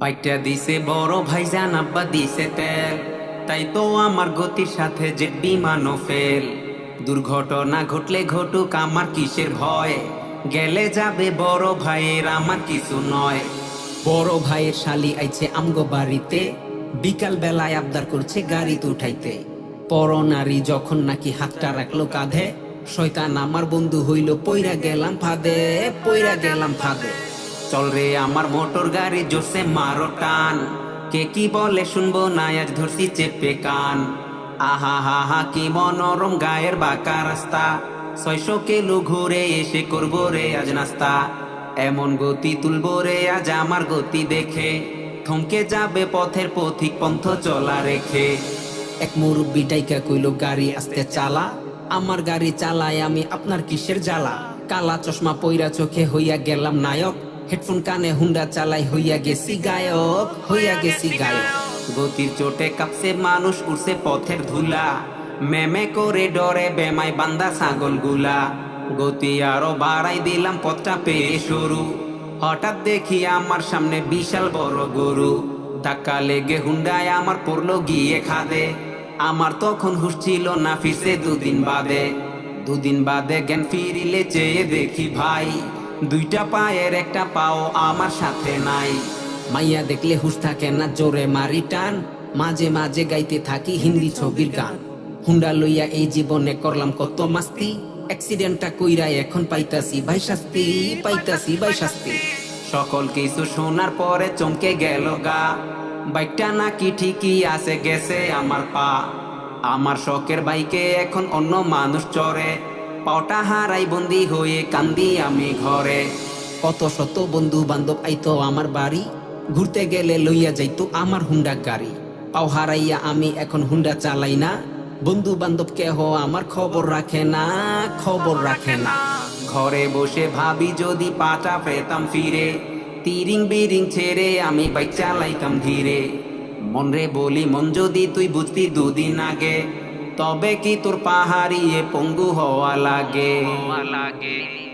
বাইকটা দিছে, বড় ভাইজান আব্বা দিছে তেল। তাই তো আমার গতির সাথে যে বিমানও ফেল। দুর্ঘটনা ঘটলে ঘটুক আমার কিসের ভয়। গেলে যাবে বড় ভাইয়ের, আমার কিছু নয়। বড় ভাইয়ের শালি আইছে আমগো বাড়িতে। বিকাল বেলায় আবদার করছে গাড়িতে উঠাইতে। পর নারী যখন নাকি হাতটা রাখল কাঁধে, শয়তান আমার বন্ধু হইল, পইরা গেলাম ফাঁদে, পইরা গেলাম ফাঁদে। চল রে আমার মোটর গাড়ি জোসে মারো টান। কে কি বলে শুনব না, আজ ধরছি চেপে কান। আহা, হা হা, কি মনোরম গায়ের বাঁকা রাস্তা। ছয়শো কিলো ঘুরে এসে করব রে আজ নাস্তা। এমন গতি তুলবো রে আজ আমার গতি দেখে। থমকে যাবে পথের পথিক পন্থ চলা রেখে। এক মুরব্বি টাইকা কইল, গাড়ি আস্তে চালা। আমার গাড়ি চালায় আমি আপনার কিসের জ্বালা? কালা চশমা পইরা চোখে হইয়া গেলাম নায়ক। হেডফোন কানে হুন্ডা চালাই হইয়া গেছি গায়ক, হইয়া গেছি গায়ক। গতির চোটে কাঁপছে মানুষ উঠছে পথের ধুলা। মেমে করে ডরে বেমাই বান্দা ছাগলগুলা। গতি আরও বাড়াই দিলাম পথটা পেয়ে সরু হঠাৎ দেখি আমার সামনে বিশাল বড় গরু। ধাক্কা লেগে হুন্ডায় আমার পড়ল, গিয়ে খাদে। আমার তখন হুশ ছিল না ফিরছে দুদিন বাদে। দুদিন বাদে জ্ঞান ফিরিলে চেয়ে দেখি ভাই। দুইটা পায়ের একটা পাও আমার সাথে নাই। মাইয়া দেখলে হুশ থাকে না, জোরে মারি টান। মাঝে মাঝে গাইতে থাকি হিন্দি ছবির গান। হুন্ডা লইয়া এই জীবনে করলাম কত মাস্তি। অ্যাক্সিডেন্টটা কইরা এখন পাইতাছি ভাই শাস্তি, পাইতাছি ভাই শাস্তি। সকল কিছু শোনার পরে চমকে গেল গা। বাইকটা নাকি ঠিকই আছে, গেছে আমার পা। আমার শখের বাইকে এখন অন্য মানুষ চড়ে। পাওটা হারাই বন্দি হয়ে কান্দি আমি ঘরে। কত শত বন্ধু বান্ধব আইতো আমার বাড়ি, ঘুরতে গেলে লইয়া যাইতো আমার হুন্ডা গাড়ি। পাও হারাইয়া আমি এখন হুন্ডা চালাই না, বন্ধু বান্ধব কেহ আমার খবর রাখে না, খবর রাখে না। ঘরে বসে ভাবি যদি পাটা পেতাম ফিরে, তিরিং বিরিং ছেড়ে আমি বাইক চালাইতাম ধীরে। মন রে বলি, মন যদি তুই বুঝতি দুদিন আগে তবে কি তোর পাহাড়িয়ে পঙ্গু হওয়া লাগে? লাগে।